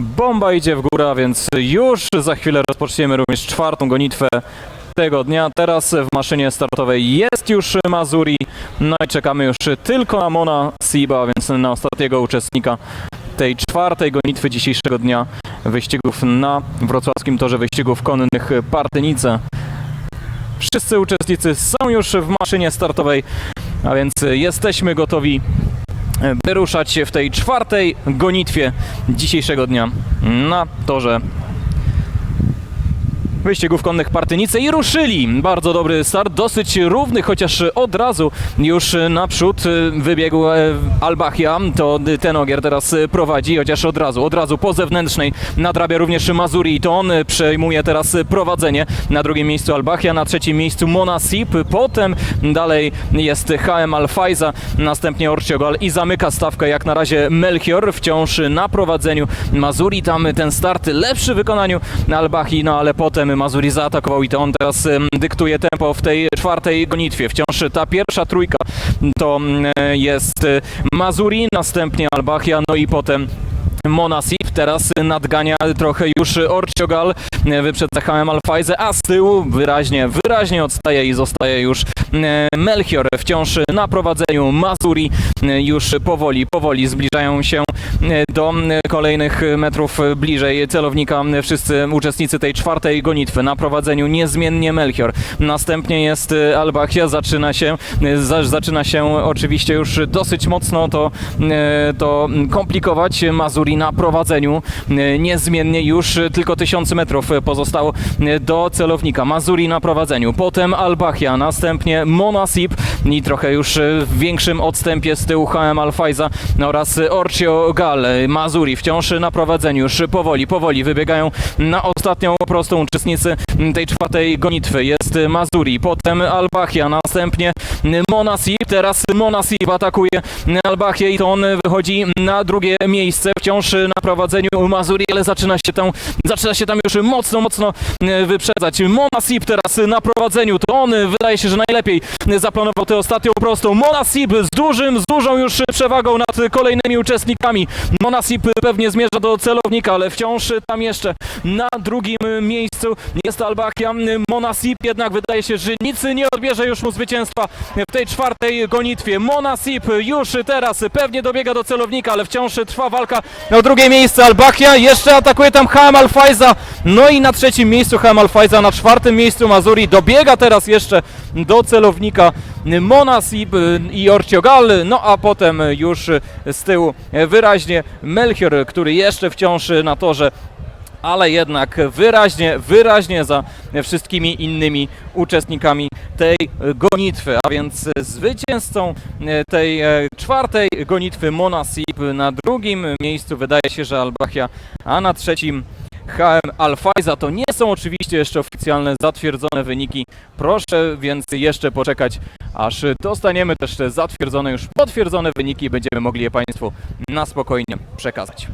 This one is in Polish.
Bomba idzie w górę, więc już za chwilę rozpoczniemy również czwartą gonitwę tego dnia. Teraz w maszynie startowej jest już Mazuri, no i czekamy już tylko na Mona Siba, więc na ostatniego uczestnika tej czwartej gonitwy dzisiejszego dnia wyścigów na wrocławskim torze wyścigów konnych Partynice. Wszyscy uczestnicy są już w maszynie startowej, a więc jesteśmy gotowi by ruszać się w tej czwartej gonitwie dzisiejszego dnia na torze wyścigów konnych Partynice i ruszyli. Bardzo dobry start, dosyć równy, chociaż od razu już naprzód wybiegł e, Albachia. To ten ogier teraz prowadzi, chociaż od razu, od razu po zewnętrznej nadrabia również Mazuri to on przejmuje teraz prowadzenie. Na drugim miejscu Albachia, na trzecim miejscu Monasip, potem dalej jest HM Alfajza, następnie Orciogal i zamyka stawkę jak na razie Melchior wciąż na prowadzeniu. Mazuri tam ten start lepszy w wykonaniu Albachi, no ale potem Mazuri zaatakował i to on teraz dyktuje tempo w tej czwartej gonitwie. Wciąż ta pierwsza trójka to jest e, Mazuri, następnie Albachia, no i potem Monasip teraz nadgania trochę już Orciogal, wyprzedza HM Alfajzę, a z tyłu wyraźnie, wyraźnie odstaje i zostaje już e, Melchior wciąż na prowadzeniu. Mazuri e, już powoli, powoli zbliżają się e, do e, kolejnych metrów bliżej celownika. Wszyscy uczestnicy tej czwartej gonitwy na prowadzeniu niezmiennie Melchior. Następnie jest e, Albachia, zaczyna się, e, za- zaczyna się oczywiście już dosyć mocno to, e, to komplikować. Mazuri na prowadzeniu e, niezmiennie już e, tylko tysiące metrów e, pozostało do celownika. Mazuri na prowadzeniu, potem Albachia, następnie Monasip i trochę już e, w większym odstępie z tyłu HM Alfajza oraz Orcio Gal. Mazuri wciąż na prowadzeniu, już powoli, powoli wybiegają na ostatnią prostą uczestnicy tej czwartej gonitwy. Jest Mazuri, potem Albachia, następnie Monasip, teraz Monasip atakuje Albachię i to on wychodzi na drugie miejsce, wciąż na prowadzeniu Mazuri, ale zaczyna się tam, zaczyna się tam już mocno, mocno e, wyprzedzać. Monasip teraz na prowadzeniu, to on wydaje się, że najlepiej zaplanował tę ostatnią prostą. Monasip z dużym, z dużą już przewagą nad kolejnymi uczestnikami. Monasip pewnie zmierza do celownika, ale wciąż tam jeszcze na drugim miejscu jest Albachia. Monasip jednak wydaje się, że nic nie odbierze już mu zwycięstwa w tej czwartej gonitwie. Monasip już teraz pewnie dobiega do celownika, ale wciąż trwa walka o drugie miejsce. Albachia jeszcze atakuje tam HM Alfajza. No i na trzecim miejscu HM Alfajza, na czwartym miejscu Mazuri dobiega teraz jeszcze do celownika Monasip i Orciogal. No a potem już z tyłu wyraźnie Melchior, który jeszcze wciąż na torze ale jednak wyraźnie, wyraźnie za wszystkimi innymi uczestnikami tej gonitwy, a więc zwycięzcą tej e, czwartej gonitwy Monasip na drugim miejscu wydaje się, że Albachia, a na trzecim HM Alfajza. To nie są oczywiście jeszcze oficjalne, zatwierdzone wyniki. Proszę więc jeszcze poczekać, aż dostaniemy też te zatwierdzone, już potwierdzone wyniki i będziemy mogli je Państwu na spokojnie przekazać.